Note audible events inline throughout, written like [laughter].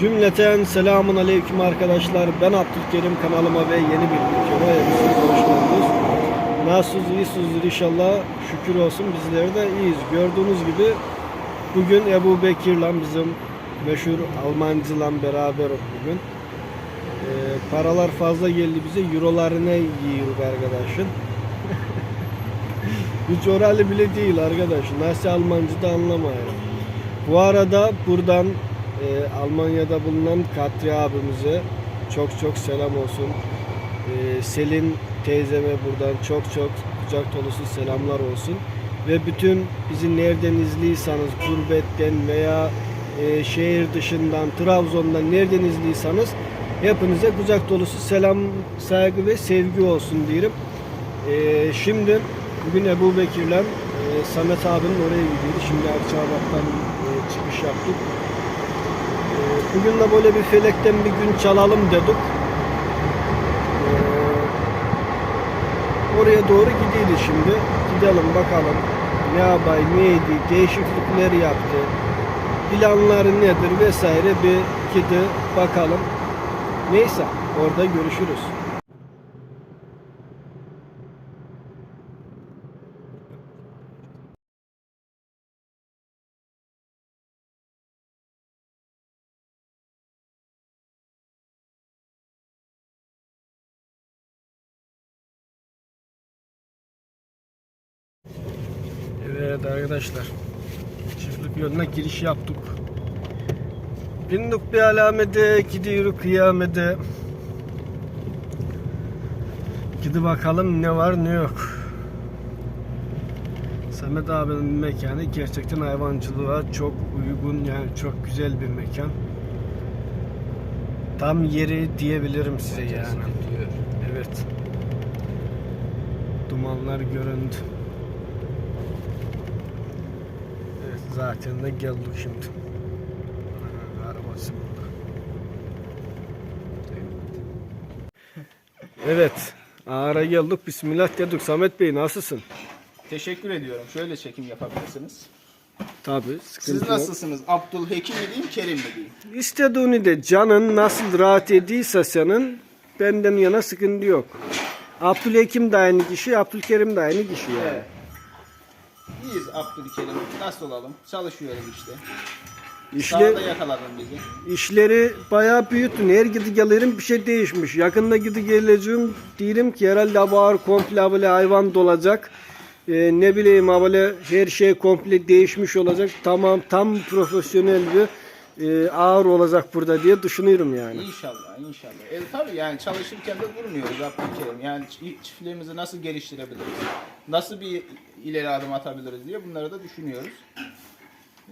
Cümleten selamun aleyküm arkadaşlar. Ben Abdülkerim kanalıma ve yeni bir videoma hepiniz hoş geldiniz. Nasılsınız, iyisiniz inşallah. Şükür olsun bizler de iyiyiz. Gördüğünüz gibi bugün Ebu Bekir'le bizim meşhur Almancı'la beraber bugün. Ee, paralar fazla geldi bize. Eurolarına yiyor arkadaşın. [laughs] Hiç oralı bile değil arkadaş. Nasıl Almancı da anlamayın. Bu arada buradan e, Almanya'da bulunan Katri abimize çok çok selam olsun. E, Selin teyzeme buradan çok çok kucak dolusu selamlar olsun. Ve bütün bizi nereden izliyorsanız gurbetten veya e, şehir dışından, Trabzon'dan nereden izliyorsanız hepinize kucak dolusu selam, saygı ve sevgi olsun diyelim. E, şimdi bugün Ebu Bekir'le e, Samet abinin oraya gidiyoruz. Şimdi Akçabat'tan e, çıkış yaptık. Bugün de böyle bir felekten bir gün çalalım dedik. E, oraya doğru gidiyoruz şimdi. Gidelim bakalım ne yapay, neydi, değişiklikler yaptı, planları nedir vesaire bir gidi bakalım. Neyse orada görüşürüz. Evet arkadaşlar. Çiftlik yoluna giriş yaptık. Bindik bir alamete, gidiyoruz kıyamete. Gidi bakalım ne var ne yok. Samet abinin mekanı gerçekten hayvancılığa çok uygun yani çok güzel bir mekan. Tam yeri diyebilirim size yani. Evet. Dumanlar göründü. Evet zaten de geldik şimdi. Aha, Arabası burada. Evet. Ağara geldik. Bismillah dedik. Samet Bey nasılsın? Teşekkür ediyorum. Şöyle çekim yapabilirsiniz. Tabii. Siz Sıkıntı yok. nasılsınız? Abdülhekim mi diyeyim, Kerim mi diyeyim? İstediğini de canın nasıl rahat ediyse senin benden yana sıkıntı yok. Abdülhekim de aynı kişi, Abdülkerim de aynı kişi yani. Evet. İyiyiz Abdülkerim. Nasıl olalım? Çalışıyoruz işte. İşle, Sağda yakaladın bizi. işleri bayağı büyüttün. Her gidi gelirim bir şey değişmiş. Yakında gidi geleceğim diyelim ki herhalde bu ağır komple böyle hayvan dolacak. Ee, ne bileyim ha böyle her şey komple değişmiş olacak. Tamam tam profesyonel bir e, ağır olacak burada diye düşünüyorum yani. İnşallah, inşallah. E, tabii yani çalışırken de durmuyoruz Abdülkerim. Yani çi- çiftliğimizi nasıl geliştirebiliriz? Nasıl bir ileri adım atabiliriz diye bunları da düşünüyoruz.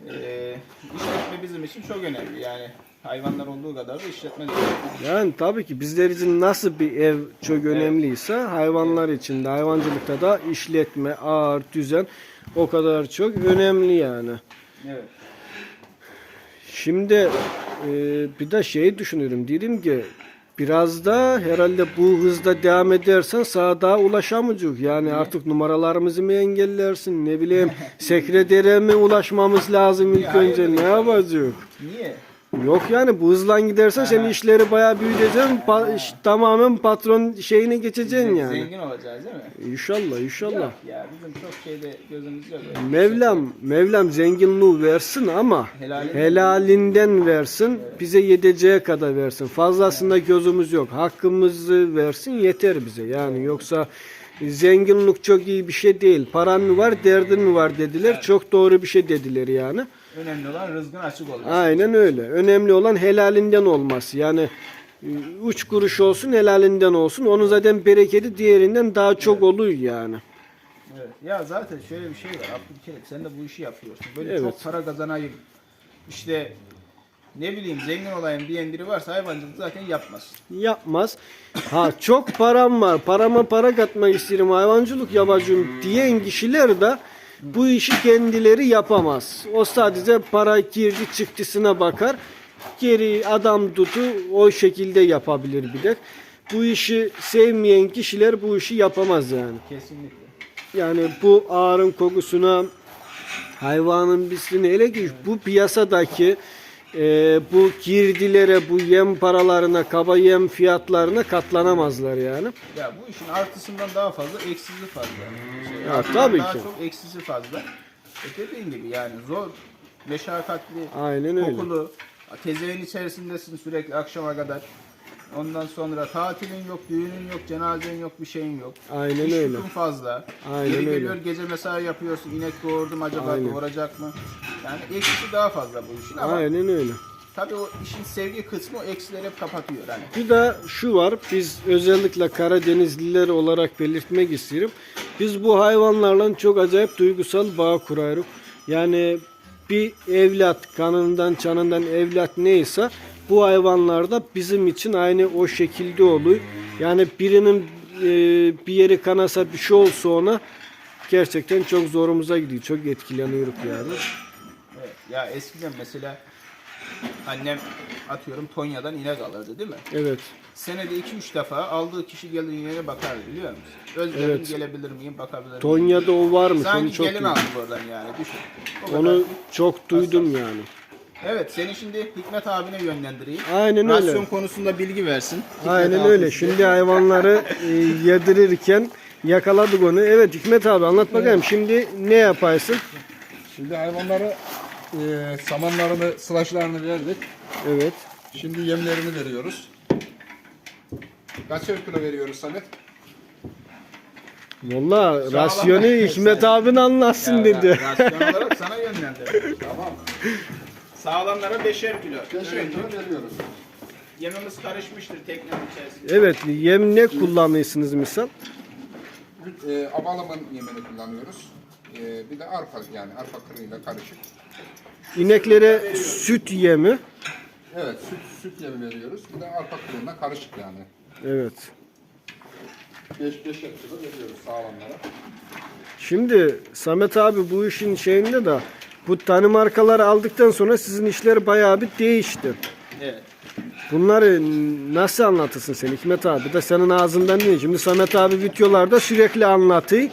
Ee, işletme bizim için çok önemli. Yani hayvanlar olduğu kadar da işletme de. Yani tabii ki bizler için nasıl bir ev çok önemliyse hayvanlar için de hayvancılıkta da işletme, ağır, düzen o kadar çok önemli yani. Evet. Şimdi e, bir de şey düşünüyorum dedim ki biraz da herhalde bu hızda devam edersen sağa daha ulaşamayacak. Yani artık numaralarımızı mı engellersin ne bileyim [laughs] sekretere mi ulaşmamız lazım ilk Ya, önce ne yapacak? Niye? Yok yani bu hızla gidersen senin işleri bayağı büyüteceksin. Pa- tamamen patron şeyine geçeceksin yani. Zengin olacağız değil mi? İnşallah inşallah. Yok ya bizim çok şeyde gözümüz yok. öyle. Mevlam Mevlam zenginliği versin ama Helalinden. helalinden versin. Bize yeteceği kadar versin. Fazlasında gözümüz yok. Hakkımızı versin yeter bize. Yani yoksa zenginlik çok iyi bir şey değil. Paran mı var, derdin mi var dediler. Çok doğru bir şey dediler yani. Önemli olan rızkın açık olması. Aynen öyle. Önemli olan helalinden olması. Yani e, üç kuruş olsun helalinden olsun. Onun zaten bereketi diğerinden daha çok oluyor yani. Evet. Ya zaten şöyle bir şey var Abdülkerim sen de bu işi yapıyorsun. Böyle Evet. çok para kazanayım. İşte ne bileyim zengin olayım diyen biri varsa hayvancılık zaten yapmaz. Yapmaz. Ha çok param var. Parama para katmak isterim. Hayvancılık yapacağım diyen kişiler de bu işi kendileri yapamaz. O sadece para girdi çıktısına bakar. Geri adam tutu o şekilde yapabilir bir de. Bu işi sevmeyen kişiler bu işi yapamaz yani. Kesinlikle. Yani bu ağrın kokusuna hayvanın pisliğine hele ki bu piyasadaki e, bu girdilere, bu yem paralarına, kaba yem fiyatlarına katlanamazlar yani. Ya bu işin artısından daha fazla eksisi fazla. Şey, Ya tabii daha ki. çok eksisi fazla. E dediğin gibi yani zor, meşakkatli, Aynen öyle. kokulu. Tezeyin içerisindesin sürekli akşama kadar. Ondan sonra tatilin yok, düğünün yok, cenazen yok, bir şeyin yok. Aynen İş öyle. yükün fazla. Aynen Geri öyle. geliyor gece mesai yapıyorsun. inek doğurdum acaba Aynen. doğuracak mı? Yani eksisi daha fazla bu işin ama Aynen öyle. tabii o işin sevgi kısmı o eksileri hep kapatıyor. Hani Bir de şu var, biz özellikle Karadenizliler olarak belirtmek istiyorum. Biz bu hayvanlarla çok acayip duygusal bağ kurarız. Yani bir evlat, kanından canından evlat neyse bu hayvanlar da bizim için aynı o şekilde oluyor. Yani birinin e, bir yeri kanasa bir şey olsa ona gerçekten çok zorumuza gidiyor. Çok etkileniyoruz yani. Evet. Ya eskiden mesela annem atıyorum Tonya'dan inek alırdı değil mi? Evet. Senede 2-3 defa aldığı kişi gelir ineğe bakardı biliyor musun? Özledim Evet. gelebilir miyim bakabilir miyim? Tonya'da o varmış. Onu Sanki çok gelin duydum. aldı oradan yani düşün. O kadar. Onu çok duydum yani. Evet seni şimdi Hikmet abine yönlendireyim. Aynen öyle. Rasyon konusunda bilgi versin. Hikmet Aynen öyle. size. Şimdi hayvanları e, yedirirken yakaladık onu. Evet Hikmet abi anlat bakalım. Şimdi ne yaparsın? Şimdi hayvanlara e, samanlarını, sılaçlarını verdik. Evet. Şimdi yemlerini veriyoruz. Kaçer kilo veriyoruz Samet? Valla rasyonu Hikmet abin anlatsın Ya, dedi. rasyon olarak sana yönlendirdim. [laughs] tamam. Sağlamlara beşer kilo. Beşer kilo veriyoruz. Yemimiz karışmıştır teknenin içerisinde. Evet yem ne kullanıyorsunuz misal? E, abalımın yemini kullanıyoruz. E, bir de arpa yani arpa kırığıyla karışık. İneklere süt yemi. Evet süt, süt yemi veriyoruz. Bir de arpa kırığıyla karışık yani. Evet. 5 beş, kilo veriyoruz sağlamlara. Şimdi Samet abi bu işin şeyinde de bu tani markaları aldıktan sonra sizin işler bayağı bir değişti. Evet. Bunları nasıl anlatırsın sen Hikmet abi? De senin ağzından değil. Şimdi Samet abi videolarda sürekli anlatıyor.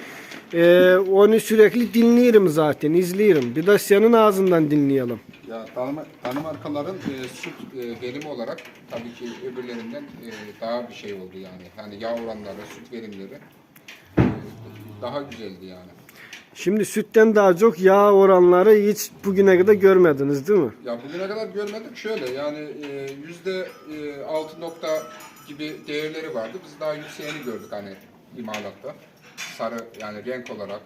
Ee, onu sürekli dinliyorum zaten, izliyorum. Bir de senin ağzından dinleyelim. Ya Danima- Danimarkaların e, süt e, verimi olarak tabii ki öbürlerinden e, daha bir şey oldu yani. Yani yağ oranları, süt verimleri e, daha güzeldi yani. Şimdi sütten daha çok yağ oranları hiç bugüne kadar görmediniz değil mi? Ya bugüne kadar görmedik şöyle yani e, yüzde e, altı nokta gibi değerleri vardı. Biz daha yükseğini gördük hani imalatta. Sarı yani renk olarak.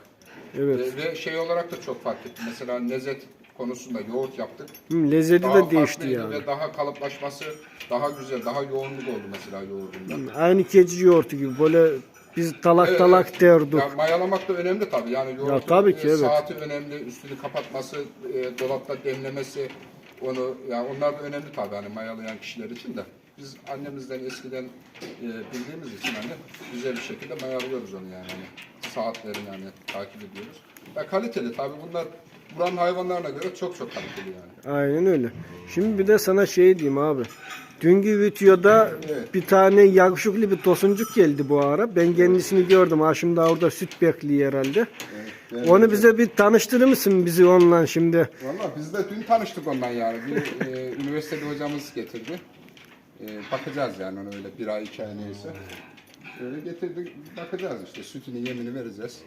Evet. E, ve şey olarak da çok fark etti. Mesela lezzet konusunda yoğurt yaptık. Hı, lezzeti Daha de değişti yani. ve daha kalıplaşması daha güzel, daha yoğunluk oldu mesela yoğurdunda. Aynı keçi yoğurtu gibi böyle biz talak Evet, talak derdik. Ya mayalamak da önemli tabii. Yani yoğurtun tabii ki, e, evet. saati önemli, üstünü kapatması, e, dolapta demlemesi onu yani onlar da önemli tabii hani mayalayan kişiler için de. Biz annemizden eskiden e, bildiğimiz için hani güzel bir şekilde mayalıyoruz onu yani. Hani saatlerini yani takip ediyoruz. Ya kaliteli tabii bunlar buranın hayvanlarına göre çok çok kaliteli yani. Aynen öyle. Şimdi bir de sana şey diyeyim abi. Dünkü videoda Evet. bir tane yakışıklı bir tosuncuk geldi bu ara. Ben kendisini gördüm. Ha şimdi orada süt bekliyor herhalde. Evet, Onu bize bir tanıştırır mısın bizi onunla şimdi? Valla biz de dün tanıştık ondan yani. Bir e, [laughs] üniversitede hocamız getirdi. E, bakacağız yani ona öyle bir ay iki ay neyse. Öyle getirdik bakacağız işte sütünü yemini vereceğiz.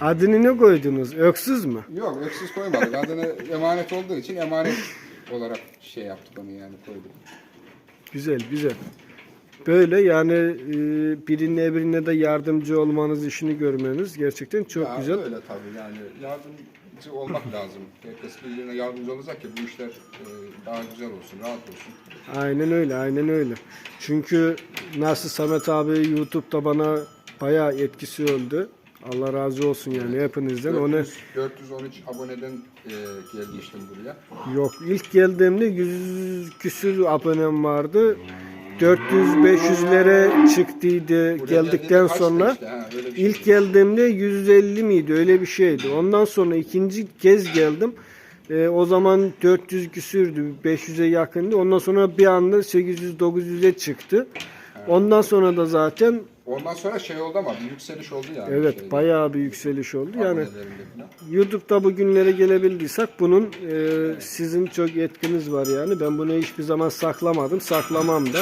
Adını ne koydunuz? Öksüz mü? Yok öksüz koymadık adını emanet olduğu için emanet olarak şey yaptık onu yani koyduk. Güzel güzel. Böyle yani e, birine birine de yardımcı olmanız, işini görmeniz gerçekten çok Ya güzel. Öyle tabii yani yardımcı olmak lazım. Herkes birbirine yardımcı olacak ki bu işler e, daha güzel olsun, rahat olsun. Aynen öyle, aynen öyle. Çünkü nasıl Samet abi YouTube'da bana bayağı etkisi oldu. Allah razı olsun yani hepinizden. Onu 400, 413 aboneden e, gelmiştim buraya. yok ilk geldiğimde 100 küsür abonem vardı. 400-500'lere çıktıydı Buraya geldikten geldiğinde kaçtı sonra. işte, ha, öyle bir şey. İlk geldiğimde 150 miydi öyle bir şeydi. Ondan sonra ikinci kez geldim. Ee, o zaman 400 küsürdü, 500'e yakındı. Ondan sonra bir anda 800-900'e çıktı. Ondan sonra da zaten Ondan sonra şey oldu ama bir yükseliş oldu yani. Evet şeyde, bayağı bir yükseliş oldu. Yani. YouTube'da bu günlere gelebildiysek bunun e, sizin çok etkiniz var yani. Ben bunu hiçbir zaman saklamadım. Saklamam da.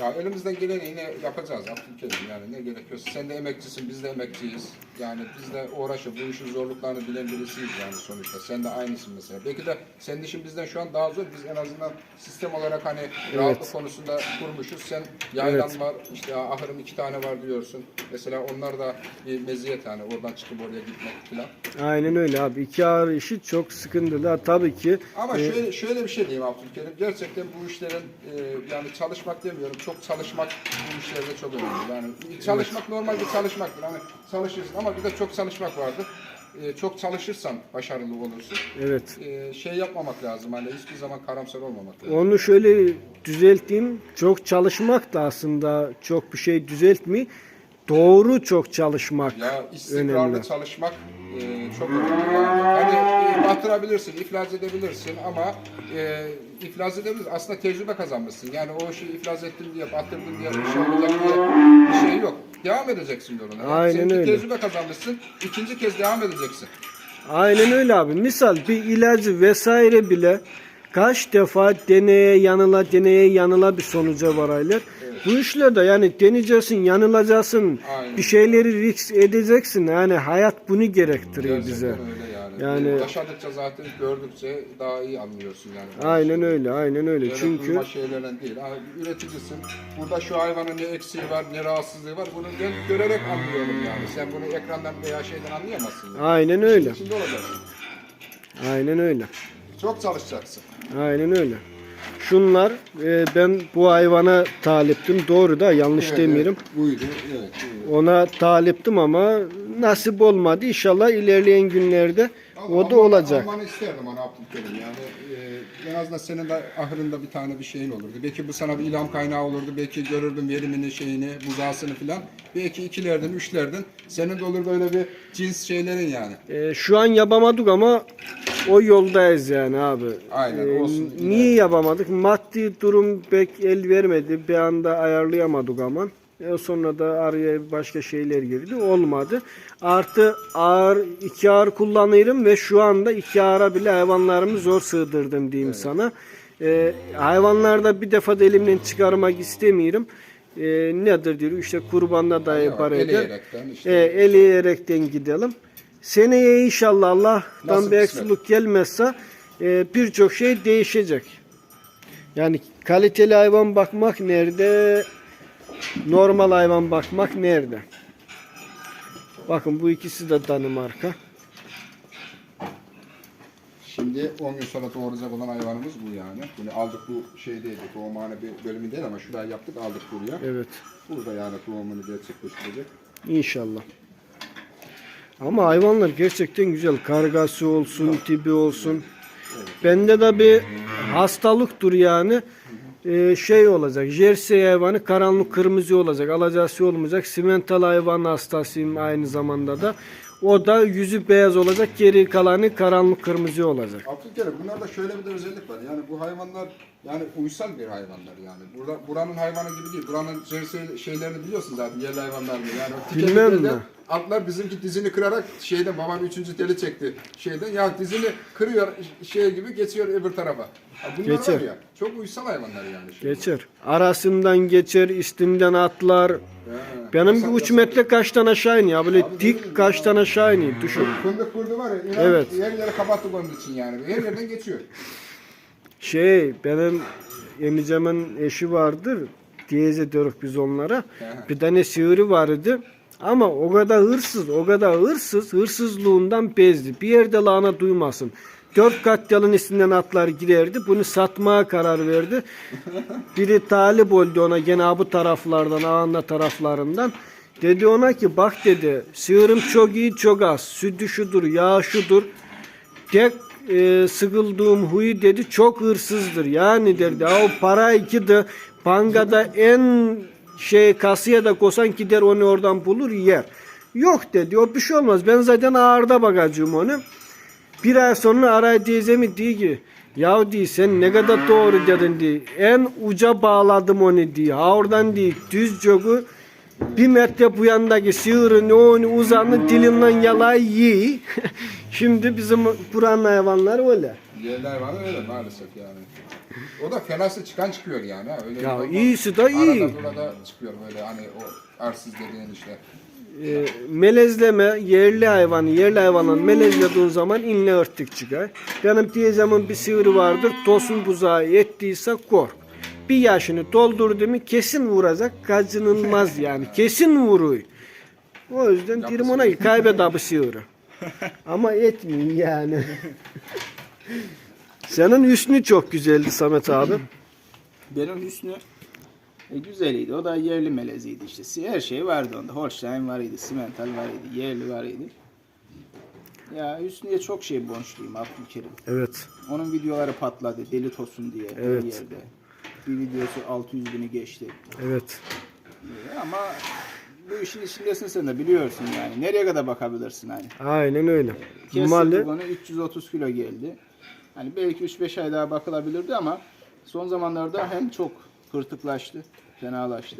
Ya elimizden geleni yine yapacağız Abdülkerim yani ne gerekiyorsa. Sen de emekçisin, biz de emekçiyiz. Yani biz de uğraşıp bu işin zorluklarını bilen birisiyiz yani sonuçta. Sen de aynısın mesela. Belki de senin işin bizden şu an daha zor. Biz en azından sistem olarak hani rahatlık konusunda kurmuşuz. Sen yaylan Evet. var, işte ahırım iki tane var diyorsun. Mesela onlar da bir meziyet yani oradan çıkıp oraya gitmek falan. Aynen öyle abi. İki ağır işi çok sıkıntılı. Tabii ki Ama e, şöyle şöyle bir şey diyeyim Abdülkerim. Gerçekten bu işlerin e, yani çalışmak demiyorum. Çok çalışmak bu işlerde çok önemli. Yani çalışmak normal bir çalışmaktır. Hani çalışırsın ama bir de çok çalışmak vardır. E, çok çalışırsan başarılı olursun. evet. E, şey yapmamak lazım. Hani hiçbir zaman karamsar olmamak lazım. Onu şöyle düzelteyim. Çok çalışmak da aslında çok bir şey düzeltmiyor. Doğru çok çalışmak Ya istikrarlı önemli. çalışmak e, çok önemli. Yani, hani e, batırabilirsin, iflas edebilirsin ama e, iflas edebilirsin. Aslında tecrübe kazanmışsın. Yani o işi iflas ettim diye, batırdım diye bir şey olacak diye bir şey yok. Devam edeceksin yoluna. Yani Aynen seninki öyle. tecrübe kazanmışsın. ikinci kez devam edeceksin. Aynen öyle abi. Misal bir ilacı vesaire bile kaç defa deneye yanıla deneye yanıla bir sonuca varaylar. Bu işlerde yani deneyeceksin, yanılacaksın, Aynen. bir şeyleri risk edeceksin. Yani hayat bunu gerektiriyor Gerçekten bize. öyle yani. Yani- Yaşadıkça zaten gördükçe daha iyi anlıyorsun yani. Aynen öyle, aynen öyle. Öyle Çünkü duyma şeylerden değil. Ha, üreticisin. Burada şu hayvanın ne eksiği var, ne rahatsızlığı var. Bunu ben görerek anlıyorum yani. Sen bunu ekrandan veya şeyden anlayamazsın. Yani. aynen öyle. İçinde olacaksın. Aynen öyle. Çok çalışacaksın. Aynen öyle. Şunlar e, ben bu hayvana taliptim. Doğru da yanlış demiyorum. Buydu. Evet. Ona taliptim ama nasip olmadı. İnşallah ilerleyen günlerde o da olacak. Almanı isterdim ana Abdülkerim. Yani e, en azından senin de ahırında bir tane bir şeyin olurdu. Belki bu sana bir ilham kaynağı olurdu. Belki görürdün verimini, şeyini, buzağısını filan. Belki ikilerden, üçlerden. Senin de olur böyle bir cins şeylerin yani. E, şu an yapamadık ama o yoldayız yani abi. Aynen, E, olsun. niye yapamadık? Maddi durum pek el vermedi. Bir anda ayarlayamadık ama. E, sonra da araya başka şeyler girdi. Olmadı. Artı ağır, iki ağır kullanıyorum ve şu anda iki ağıra bile hayvanlarımı zor sığdırdım diyeyim sana. E, hayvanlarda bir defa da elimden çıkarmak istemiyorum. E, nedir diyor işte kurbanda da yapar eder. İşte. E, eleyerekten gidelim. Seneye inşallah Allah'tan Nasıl bir kısmet? eksiklik gelmezse e, birçok şey değişecek. Yani kaliteli hayvan bakmak nerede? Normal hayvan bakmak nerede? Bakın bu ikisi de Danimarka. Şimdi 10 gün sonra doğuracak olan hayvanımız bu yani. Bunu aldık bu şeydeydi. Doğumhane bir bölümü değil ama şuraya yaptık aldık buraya. Evet. Burada yani doğumunu gerçekleştirecek. İnşallah. Ama hayvanlar gerçekten güzel. Kargası olsun, tipi olsun. Bende de bir hastalıktır yani. Ee, şey olacak. Jersey hayvanı karanlık kırmızı olacak. Alacası olmayacak. Simental hayvan hastasıyım aynı zamanda da. O da yüzü beyaz olacak. Geri kalanı karanlık kırmızı olacak. Abdülkerim bunlarda şöyle bir de özellik var. Yani bu hayvanlar yani uysal bir hayvanlar yani. Burada buranın hayvanı gibi değil. Buranın şey, şeylerini biliyorsun zaten yerli hayvanlar gibi. Yani Bilmem mi? Atlar bizimki dizini kırarak şeyden babam üçüncü teli çekti şeyden. Ya dizini kırıyor şey gibi geçiyor öbür tarafa. Ya bunlar Geçer. var ya çok uysal hayvanlar yani. Şey. Geçer. Arasından geçer, üstünden atlar. Benim bir Yasal- uç yasal- metre kaçtan aşağı iniyor. Böyle dik kaçtan aşağı iniyor. Düşün. Fındık kurdu var ya inan Evet. her yere kapattık onun için yani. Her yerden geçiyor. Şey benim emicemin eşi vardır. Diyeze diyoruz biz onlara. Bir tane sığırı vardı. Ama o kadar hırsız, o kadar hırsız, hırsızlığından bezdi. Bir yerde lahana duymasın. Dört kat yalın üstünden atlar giderdi. Bunu satmaya karar verdi. Biri talip oldu ona gene bu taraflardan, ağında taraflarından. Dedi ona ki bak dedi sığırım çok iyi çok az. Sütü şudur, yağı şudur. Tek e, sıkıldığım huyu dedi çok hırsızdır. Yani derdi o para iki de bankada en şey kasaya da kosan gider onu oradan bulur yer. Yok dedi o bir şey olmaz ben zaten ağırda bakacağım onu. Bir ay sonra aray teyzemi diyor ki ya diyor sen ne kadar doğru dedin diyor. En uca bağladım onu diyor. Ha oradan diyor düz çoku Bir metre bu yandaki sığırın onu uzanı dilinden yalayı yiyor. [laughs] Şimdi bizim buranın hayvanlar öyle. Yerli hayvanı öyle maalesef yani. O da fenası çıkan çıkıyor yani. ha, Öyle Ya bir iyisi de iyi. Arada burada çıkıyor böyle hani o arsız dediğin işte. E, melezleme yerli hayvanı yerli hayvanın melezlediğin zaman inle örtük çıkar. Benim diyeceğimin bir sığırı vardır. Tosun buzağı ettiyse kork. Bir yaşını doldurdu mu kesin vuracak. Kaçınılmaz yani. Kesin vuruyor. O yüzden dirim ona ki kaybet abi sığırı. Ama etmeyin yani. [laughs] Senin üstünü çok güzeldi Samet abi. Benim Hüsnü e, güzeliydi. O da yerli meleziydi işte. Her şey vardı onda. Holstein var idi, Simental var idi, yerli var idi. Ya Hüsnü'ye çok şey borçluyum Abdülkerim. Evet. Onun videoları patladı. Deli tosun diye Evet. bir yerde. Bir videosu 600 bini geçti. Evet. Ee, Ama bu işin içindesin sen de biliyorsun yani. Nereye kadar bakabilirsin hani. Aynen öyle. Kestik Mahalle bunu 330 kilo geldi. Hani belki 3-5 ay daha bakılabilirdi ama son zamanlarda hem çok hırtıklaştı, fenalaştı.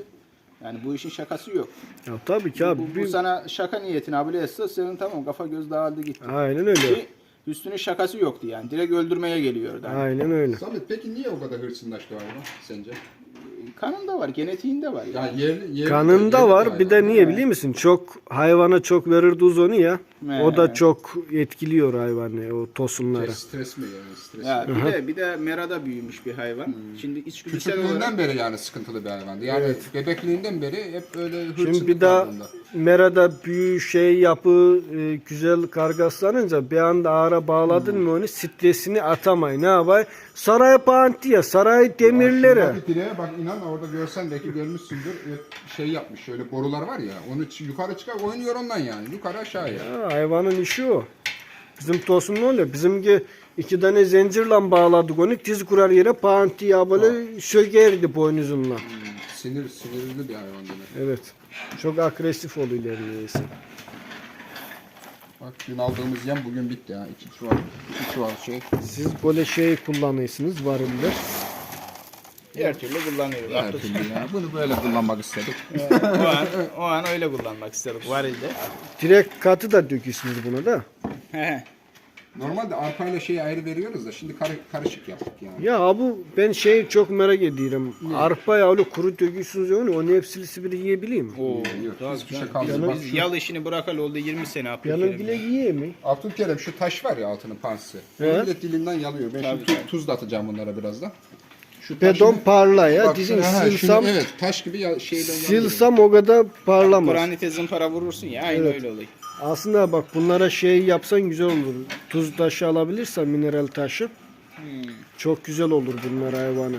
Yani bu işin şakası yok. ya tabii ki abi. Bu, bu bir- sana şaka niyetine abile etse senin tamam kafa göz dağıldı gitti. Aynen öyle. Ki Üstünün şakası yoktu yani. Direkt öldürmeye geliyordu. Hani Aynen öyle. Samet peki niye o kadar hırsızlaştı hayvan sence? Kanında var, genetiğinde var. Yani. Ya yerli, yerli Kanında yerli var. Bir de niye biliyor musun? Çok hayvana çok verirdi onu ya. He. O da çok etkiliyor hayvanı o tosunları. Şey, stres mi yani stres? Ya bir de bir de merada büyümüş bir hayvan. Şimdi içgüdüsel olarak Küçüklüğünden beri yani sıkıntılı bir hayvandı. Yani bebekliğinden beri hep öyle hırsızlık Şimdi bir daha bunda. merada büyü şey yapı e, güzel kargaslanınca bir anda ağra bağladın mı onu stresini atamay. Ne yapay? Saray pantiye, saray demirlere. Direğe bak inan orada görsen belki görmüşsündür. Hep şey yapmış şöyle borular var ya onu yukarı çıkar oynuyor ondan yani. Yukarı aşağıya. Ha, hayvanın işi o. Bizim tosun ne oluyor? Bizimki iki tane zincirle bağladık onu. Tiz kurar yere pantiye böyle sökerdi boynuzunla. Sinir sinirli bir hayvan demek. Evet. Çok agresif oluyor ilerleyesi. Bak dün aldığımız yem bugün bitti ya. İki çuval, iki çuval şey. Siz böyle şey kullanıyorsunuz variller. Her türlü kullanıyoruz. Her türlü ya. Bunu böyle kullanmak istedik. o, an, o an öyle kullanmak istedik varilde. Direkt katı da döküyorsunuz buna da. He. Normalde arpayla şeyi ayrı veriyoruz da şimdi karı- karışık yaptık yani. Ya bu ben şeyi çok merak ediyorum. Arpa ya öyle kuru döküyorsunuz ya onu. Onu hepsi biri yiyebiliyor mu? Oo, Yok, hiçbir şey kalmadı. Bak Biz şu- yal işini bırakalı oldu 20 sene. Yanım bile yiye mi? Abdülkerem şu taş var ya altının pansisi. Evet. Bile dilinden yalıyor. Ben Tabii, şimdi tu- tuz da atacağım bunlara birazdan. Şu Bedon parla ya. Bak Dizin silsam, evet taş gibi ya, şeyden silsam o kadar parlamaz. Granite zımpara vurursun ya aynı Evet. öyle oluyor. Aslında bak bunlara şey yapsan güzel olur. Tuz taşı alabilirsen mineral taşı. Hmm. Çok güzel olur bunlar hayvanı.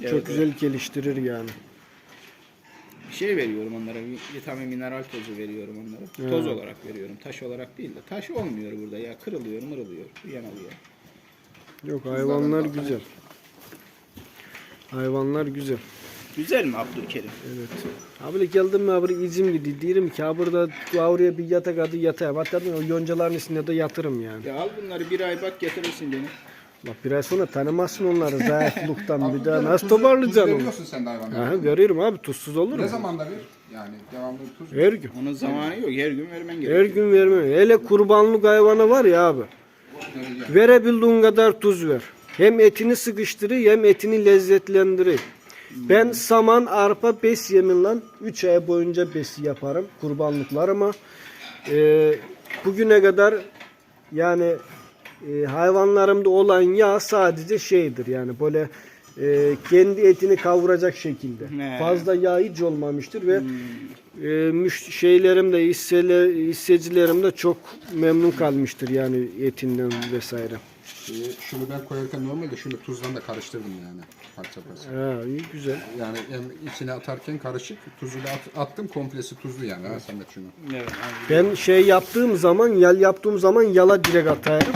Evet, Çok evet. güzel geliştirir yani. Şey veriyorum onlara, vi- vitamin mineral tozu veriyorum onlara. Toz olarak veriyorum, taş olarak değil de. Taş olmuyor burada ya, kırılıyor, mırılıyor, yanılıyor. Yok hayvanlar güzel. Hayvanlar güzel. Güzel mi Abdülkerim? Evet. Abi geldim mi abi izim gidiyor. Diyelim ki ha burada avruya bir yatak adı yatayım. Hatta o yoncaların üstünde de yatırım yani. Ya al bunları bir ay bak getirirsin beni. Bak biraz sonra tanımazsın onları [laughs] zayıflıktan bir daha. Nasıl toparlayacaksın onu? veriyorsun sen de hayvanlara. Aha, veriyorum abi tuzsuz olur mu? Ne zamanda bir? Yani devamlı tuz. Her gün. Onun zamanı yok, her gün vermen gerekiyor. Her gün vermem. Hele kurbanlık hayvanı var ya abi. Verebildiğin kadar tuz ver. Hem etini sıkıştırır hem etini lezzetlendirir. Ben saman, arpa, bes yeminle 3 ay boyunca besi yaparım kurbanlıklarıma. Ee, bugüne kadar yani e, hayvanlarımda olan yağ sadece şeydir yani böyle e, kendi etini kavuracak şekilde. Ne? Fazla yağ hiç olmamıştır ve e, müş- şeylerim de hissele, hissecilerim de çok memnun kalmıştır yani etinden vesaire. Şeyi, şunu ben koyarken normalde şunu tuzla da karıştırdım yani. Parça parça. Ha, iyi güzel. Yani hem içine atarken karışık tuzuyla at- attım komplesi tuzlu yani. Ha, Samet şunu. Evet. Ben şey yaptığım zaman, yal yaptığım zaman yala direkt atarım.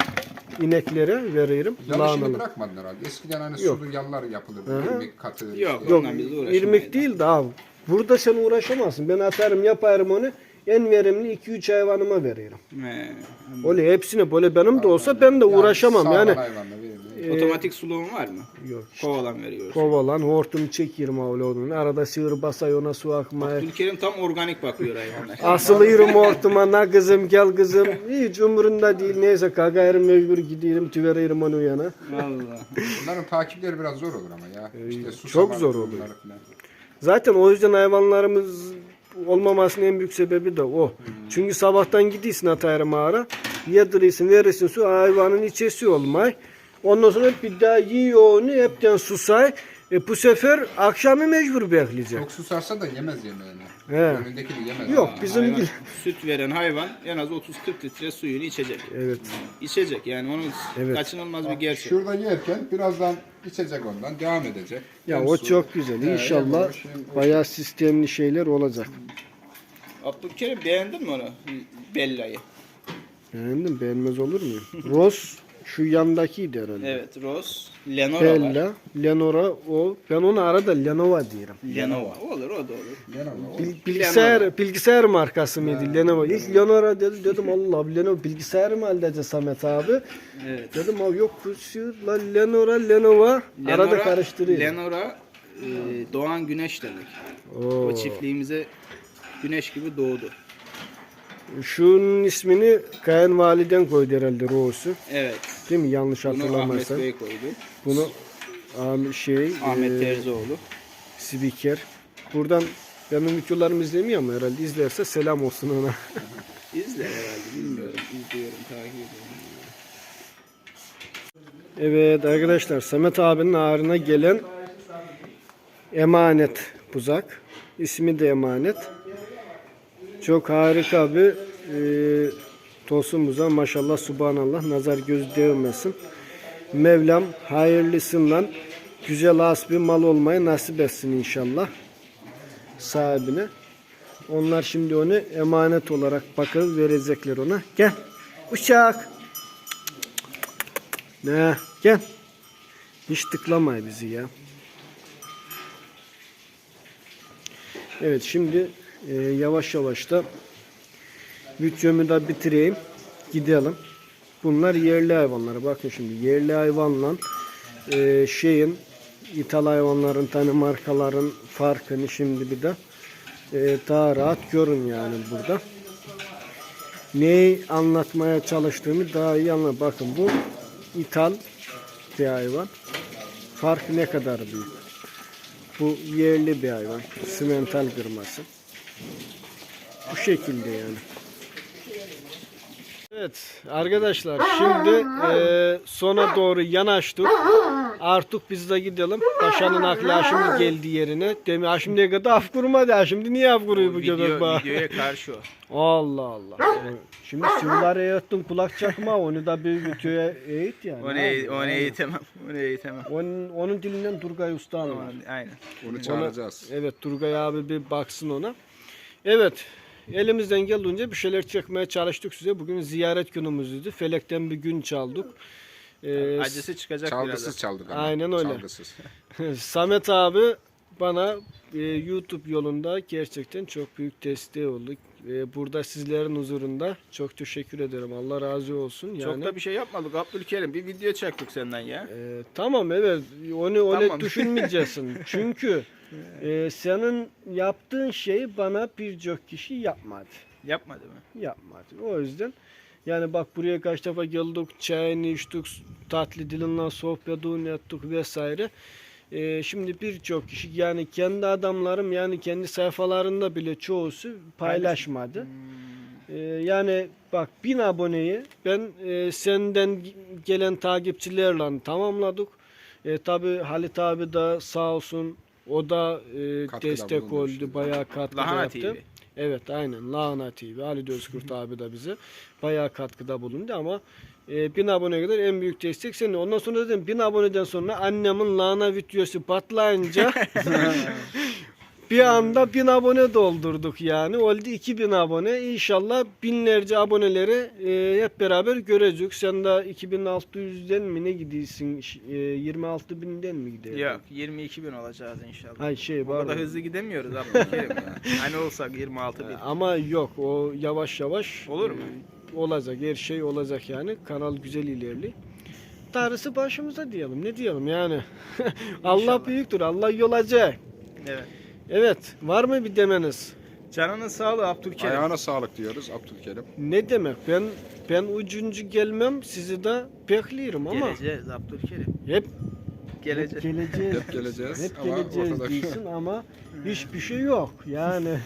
İneklere veririm. Yalı Lahanalı. şimdi bırakmadın herhalde. Eskiden hani Yok. sulu yallar yapılırdı. Hı hı. İrmik katı. Yok. işte. Yok, Ondan biz uğraşamayız. irmik değil de abi. Burada sen uğraşamazsın. Ben atarım, yaparım onu. En verimli 2-3 hayvanıma veririm. He. Öyle hepsine böyle benim de olsa ben de uğraşamam yani. e, Otomatik suluğun var mı? yok. Kovalan veriyoruz. Kovalan hortum öyle onun. Arada sığır basay ona su akmaya. Abdülkerim tam organik bakıyor hayvanlar. [laughs] Asılıyorum hortuma na kızım gel kızım. Hiç umurunda değil. Neyse kagayırım mecbur gidiyorum tüvereyim onu yana. Vallahi. Bunların takipleri biraz zor olur ama ya. İşte Ee, çok zor falan. Zaten o yüzden hayvanlarımız olmamasının en büyük sebebi de o. Çünkü sabahtan gidiyorsun atayırı mağara. Yedirirsin verirsin su hayvanın içesi olmay. Ondan sonra bir daha yiyor onu hepten susay. E bu sefer akşamı mecbur bekleyecek. Çok susarsa da yemez yemeğini. He. Önündekini yemez. Yok bizim Hayvan, [laughs] süt veren hayvan en az 30-40 litre suyunu içecek. Evet. İçecek yani onun Evet. kaçınılmaz bir gerçek. Şurada yerken birazdan içecek ondan. Devam edecek. Ya Hem o su- çok güzel. He, İnşallah hem şey- o- bayağı sistemli şeyler olacak. Abdülkerim beğendin mi onu? Bella'yı. Beğendim. Beğenmez olur muyum? Ros şu yandakiydi herhalde. Evet, Rose, Lenora var. Bella, Lenora o. Ben ona arada Lenovo diyorum. Lenovo. Olur, o da olur. O- Bil- bilgisayar bilgisayar markası mıydı Lenovo? İlk Lenora dedi dedim Allah Lenovo bilgisayar mı halledece Samet abi? Evet. Dedim abi yok kusur la Lenora Lenovo arada Lenora- karıştırıyor. Lenora e, doğan güneş demek. Oo. O çiftliğimize güneş gibi doğdu. Şunun ismini kayınvaliden koydu herhalde Rose'u. Evet. Değil mi? Yanlış Bunu Ahmet hatırlamazsam. Bey koydu. Bunu şey Ahmet e, Terzioğlu. spiker. Buradan benim videolarımı izlemiyor ama herhalde izlerse selam olsun ona. [laughs] İzler herhalde bilmiyorum. İzliyorum, takip ediyorum. Evet arkadaşlar Samet abinin ağrına gelen emanet buzak. İsmi de emanet. Çok harika bir e, tosun buzağı. Maşallah subhanallah nazar göz değmesin. Mevlam hayırlısından güzel az bir mal olmayı nasip etsin inşallah sahibine. Onlar şimdi onu emanet olarak bakıp verecekler ona. Gel uçak. Ne? Gel. Hiç tıklamay bizi ya. Evet şimdi e, yavaş yavaş da videomu da bitireyim. Gidelim. Bunlar yerli hayvanlar. Bakın şimdi yerli hayvanla e, şeyin ithal hayvanların tane markaların farkını şimdi bir de e, daha rahat görün yani burada. Neyi anlatmaya çalıştığımı daha iyi anla. Bakın bu ithal bir hayvan. Farkı ne kadar büyük. Bu yerli bir hayvan. Simental kırması. Bu şekilde yani. Evet arkadaşlar şimdi e, sona doğru yanaştık. Artık biz de gidelim. Paşa'nın aklı şimdi geldi yerine. Demi ha şimdiye kadar af kurmadı. Şimdi niye af kuruyor bu Video, bana? videoya karşı o. Allah Allah. Şimdi sıvıları eğittin kulak çakma onu da bir videoya eğit yani. Onu, eğ- onu eğitemem. Onu eğitemem. Onun, onun dilinden Turgay Usta'nın var. Aynen. Onu çağıracağız. Evet Turgay abi bir baksın ona. Evet elimizden geldiğince bir şeyler çekmeye çalıştık size. Bugün ziyaret günümüzdü. Felekten bir gün çaldık. Ee, Acısı çıkacak Çalgısız birazdan. çaldık ama. Aynen öyle. Çalgısız. [laughs] Samet abi bana e, YouTube yolunda gerçekten çok büyük desteği oldu. E, burada sizlerin huzurunda çok teşekkür ederim. Allah razı olsun. Yani, Çok da bir şey yapmadık Abdülkerim. Bir video çektik senden ya. e, tamam evet onu öyle Tamam. [laughs] düşünmeyeceksin. Çünkü e, senin yaptığın şeyi bana birçok kişi yapmadı. Yapmadı mı? Yapmadı. O yüzden yani bak buraya kaç defa geldik, çayını içtik, tatlı dilinle sohbet ettik vesaire. Ee, şimdi birçok kişi yani kendi adamlarım yani kendi sayfalarında bile çoğusu paylaşmadı. Ee, yani bak bin aboneyi ben e, senden gelen takipçilerle tamamladık. E, Tabi Halit abi de sağ olsun o da e, Katkıda destek oldu. işte. Bayağı katkıda Lahana yaptı. TV. Evet aynen Lahana TV. Ali Dözkurt [laughs] abi de bize bayağı katkıda bulundu ama e, bin aboneye kadar en büyük destek senin. Ondan sonra dedim bin aboneden sonra annemin lahana videosu patlayınca [laughs] bir anda bin abone doldurduk yani. Oldu 2000 abone. İnşallah binlerce aboneleri e, hep beraber göreceğiz. Sen de 2600'den mi ne gidiyorsun? E, 26 binden mi gidiyorsun? Yok 22 bin olacağız inşallah. Ay şey O kadar hızlı gidemiyoruz Abdülkerim ya. [laughs] Hani olsak 26 bin. Ama yok o yavaş yavaş Olur mu? Olacak. Her şey olacak yani. Kanal güzel ilerli. Darısı başımıza diyelim. Ne diyelim yani. [laughs] Allah büyüktür. Allah yol açacak. Evet. Evet. Var mı bir demeniz? Canının sağlığı Abdülkerim. Ayağına sağlık diyoruz Abdülkerim. Ne demek? Ben ben ucuncu gelmem. Sizi de bekliyorum ama Geleceğiz Abdülkerim. hep Geleceğiz. geleceğiz. Hep geleceğiz Hep ama geleceğiz ortada değilsin ama [laughs] hiçbir şey yok. Yani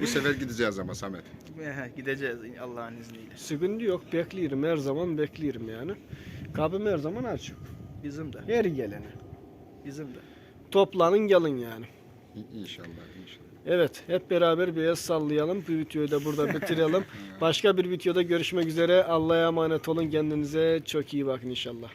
bu sefer gideceğiz ama Samet. Ehe, Gideceğiz Allah'ın izniyle. sıkıntı yok. Bekliyorum. Her zaman bekliyorum yani. Kapım her zaman açık. Bizim de. Her gelene. Bizim de. Toplanın gelin yani. İ- İnşallah inşallah. Evet, hep beraber bir el sallayalım. Bu videoyu da burada bitirelim. [laughs] Başka bir videoda görüşmek üzere. Allah'a emanet olun. Kendinize çok iyi bakın inşallah.